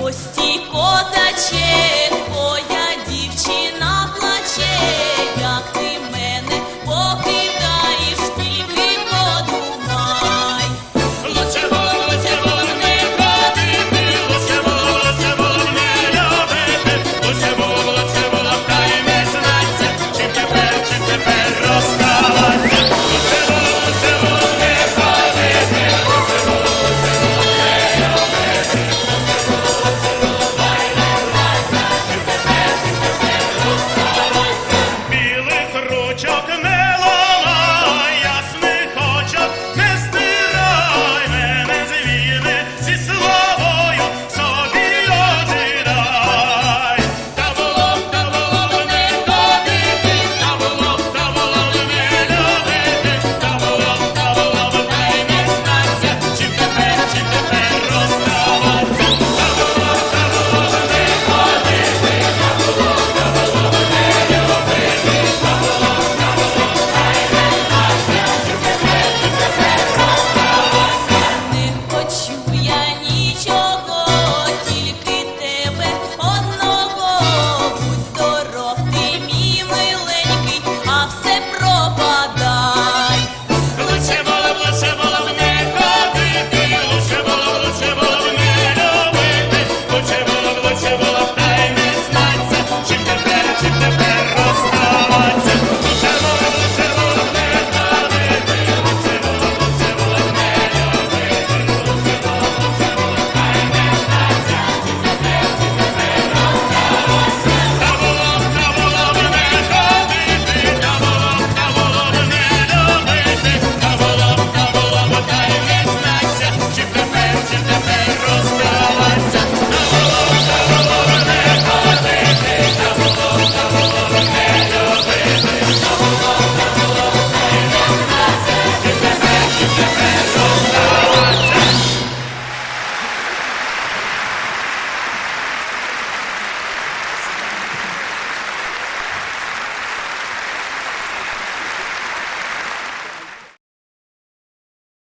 Постій котаче. Don't y'all come Yeah.